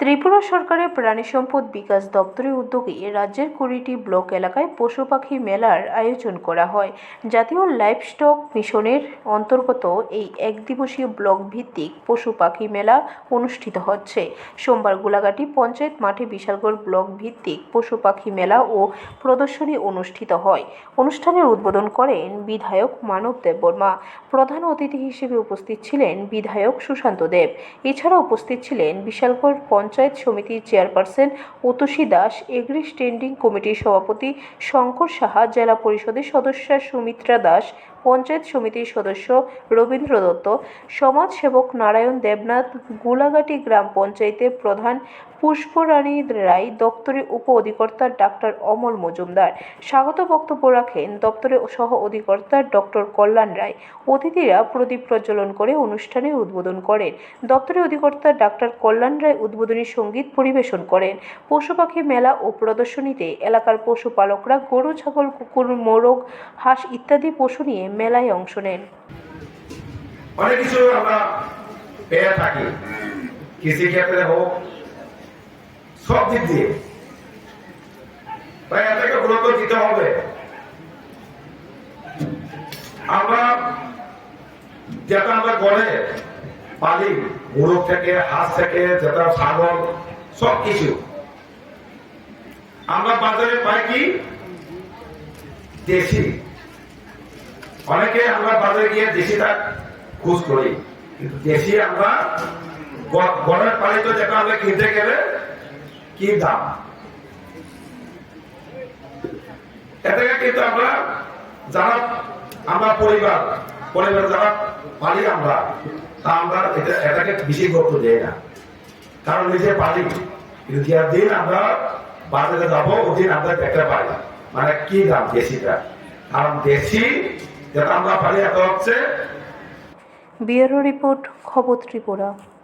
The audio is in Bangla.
ত্রিপুরা সরকারের প্রাণী সম্পদ বিকাশ দপ্তরের উদ্যোগে রাজ্যের কুড়িটি ব্লক এলাকায় পশু পাখি মেলার আয়োজন করা হয়। জাতীয় লাইভস্টক মিশনের অন্তর্গত এই একদিবসীয় ব্লক ভিত্তিক পশু পাখি মেলা অনুষ্ঠিত হচ্ছে। সোমবার গোলাঘাটি পঞ্চায়েত মাঠে বিশালগড় ব্লক ভিত্তিক পশু পাখি মেলা ও প্রদর্শনী অনুষ্ঠিত হয়। অনুষ্ঠানের উদ্বোধন করেন বিধায়ক মানব দেব বর্মা। প্রধান অতিথি হিসেবে উপস্থিত ছিলেন বিধায়ক সুশান্ত দেব। এছাড়া উপস্থিত ছিলেন বিশালগড় পঞ্চায়েত সমিতির chairperson Utsi Das, agri standing কমিটির সভাপতি শঙ্কর সাহা, জেলা পরিষদের সদস্য সুমিত্রা দাস, পঞ্চায়েত সমিতির সদস্য রবীন্দ্র দত্ত, সমাজসেবক নারায়ণ দেবনাথ, গোলাঘাটি গ্রাম পঞ্চায়েতের প্রধান পুষ্পরানী রায়, দপ্তরের উপ অধিকর্তা ডাক্তার অমল মজুমদার। স্বাগত বক্তব্য রাখেন দপ্তরের সহ অধিকর্তা ডক্টর কল্যাণ রায়। অতিথিরা প্রদীপ প্রজ্বলন করে অনুষ্ঠানের উদ্বোধন করেন। দপ্তরের অধিকর্তা ডাক্তার কল্যাণ রায় উদ্বোধনী সংগীত পরিবেশন করেন। পশু পাখি মেলা ও প্রদর্শনীতে এলাকার পশুপালকরা গরু, ছাগল, কুকুর, মোরগ, হাঁস ইত্যাদি পশু নিয়ে মেলায় অংশ নেন। অনেক কিছু আমরা পেয়ে থাকি। কৃষি ক্ষেত্রে হোক, সব দিক দিয়ে। তাই এটাকে গুরুত্ব দিতে হবে। আমরা যেটা আমরা গড়ে পালি মুরগ থেকে, হাঁস থেকে, যেটা ছাগল সব কিছু আমরা বাজারে পাই কি? দেশি। অনেকে আমরা বাজারে গিয়ে দেশিটা খোঁজ করি। কিন্তু দেশি আমরা গড়ের পালিত যেটা আমরা কিনতে গেলে কি দাম? এটাকে কিন্তু আমরা, যারা, আমরা পরিবার পরিবার যারা পালি আমরা। তা আমরা এটা, এটাকে বেশি গুরুত্ব দেয় না। কারণ নিজে পালি, কিন্তু যে দিন আমরা বাজারে যাব ওদিন আমরা পেটে পাই। মানে কি দাম দেশিটা? কারণ দেশি, যেটা আমরা পালি, এটা হচ্ছে বিয়ারো রিপোর্ট, খবর ত্রিপুরা।